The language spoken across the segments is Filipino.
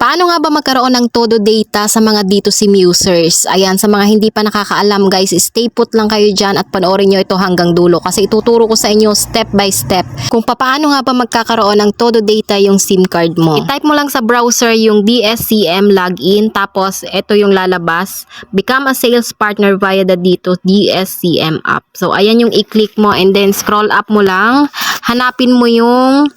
Paano nga ba magkaroon ng todo data sa mga dito sim users? Ayan, sa mga hindi pa nakakaalam guys, stay put lang kayo dyan at panoorin nyo ito hanggang dulo kasi ituturo ko sa inyo step by step kung paano nga ba magkakaroon ng todo data yung SIM card mo. I-type mo lang sa browser yung DSCM login tapos ito yung lalabas. Become a sales partner via the dito DSCM app. So ayan yung i-click mo and then scroll up mo lang. Hanapin mo yung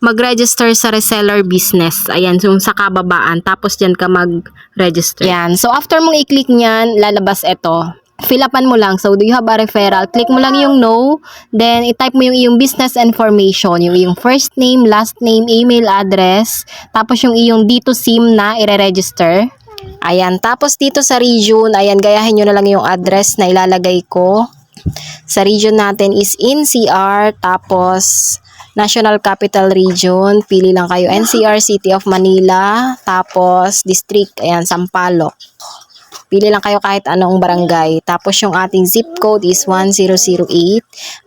mag-register sa reseller business. Ayan, so sa kababaan. Tapos dyan ka mag-register. Yan. So after mong i-click nyan, lalabas ito. Fill upan mo lang. So, do you have a referral? Click mo lang yung no. Then, i-type mo yung iyong business information. Yung iyong first name, last name, email address. Tapos yung iyong dito SIM na ire-register. Ayan. Tapos dito sa region, ayan, gayahin nyo na lang yung address na ilalagay ko. Sa region natin is NCR. Tapos, National Capital Region, pili lang kayo. NCR, City of Manila, tapos District, ayan, Sampaloc. Pili lang kayo kahit anong barangay. Tapos yung ating zip code is 1008.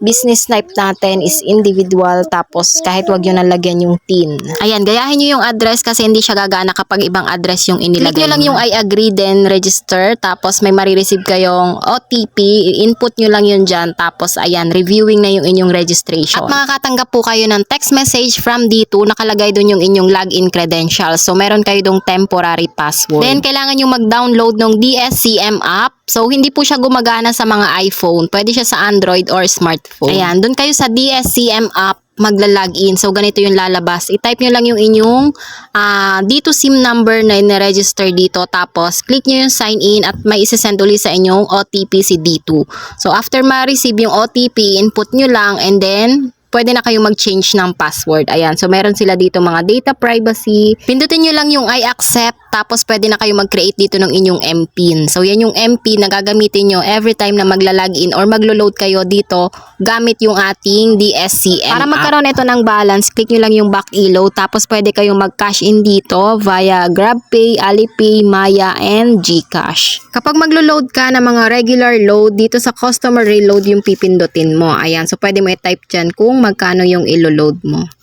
Business type natin is individual. Tapos kahit wag nyo nalagyan yung TIN. Ayan, gayahin nyo yung address kasi hindi siya gagana kapag ibang address yung inilagay Click nyo lang yung I agree then register. Tapos may marireceive kayong OTP. Input nyo lang yun dyan. Tapos ayan, reviewing na yung inyong registration. At makakatanggap po kayo ng text message from D2. Nakalagay doon yung inyong login credentials. So meron kayo dong temporary password. Then kailangan yung mag-download ng DSCM app. So, hindi po siya gumagana sa mga iPhone. Pwede siya sa Android or smartphone. Ayan, doon kayo sa DSCM app magla-login. So, ganito yung lalabas. I-type nyo lang yung inyong ah, dito SIM number na in-register dito. Tapos, click nyo yung sign in at may isasend ulit sa inyong OTP si D2. So, after ma-receive yung OTP, input nyo lang and then, pwede na kayong mag-change ng password. Ayan. So, meron sila dito mga data privacy. Pindutin nyo lang yung I accept. Tapos, pwede na kayo mag-create dito ng inyong MPIN. So, yan yung MPIN na gagamitin nyo every time na magla-login or maglo-load kayo dito gamit yung ating DSCM Para magkaroon ito ng balance, click nyo lang yung back ilo. Tapos, pwede kayong mag-cash in dito via GrabPay, Alipay, Maya, and GCash. Kapag maglo-load ka ng mga regular load, dito sa customer reload yung pipindutin mo. Ayan. So, pwede mo i-type dyan kung magkano yung ilo-load mo.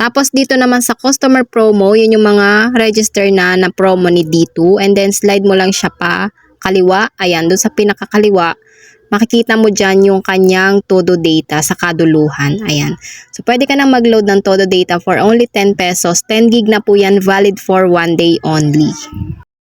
Tapos dito naman sa customer promo, yun yung mga register na na promo ni D2 and then slide mo lang siya pa kaliwa. Ayan, doon sa pinakakaliwa, makikita mo dyan yung kanyang todo data sa kaduluhan. Ayan. So, pwede ka nang mag-load ng todo data for only 10 pesos. 10 gig na po yan, valid for one day only.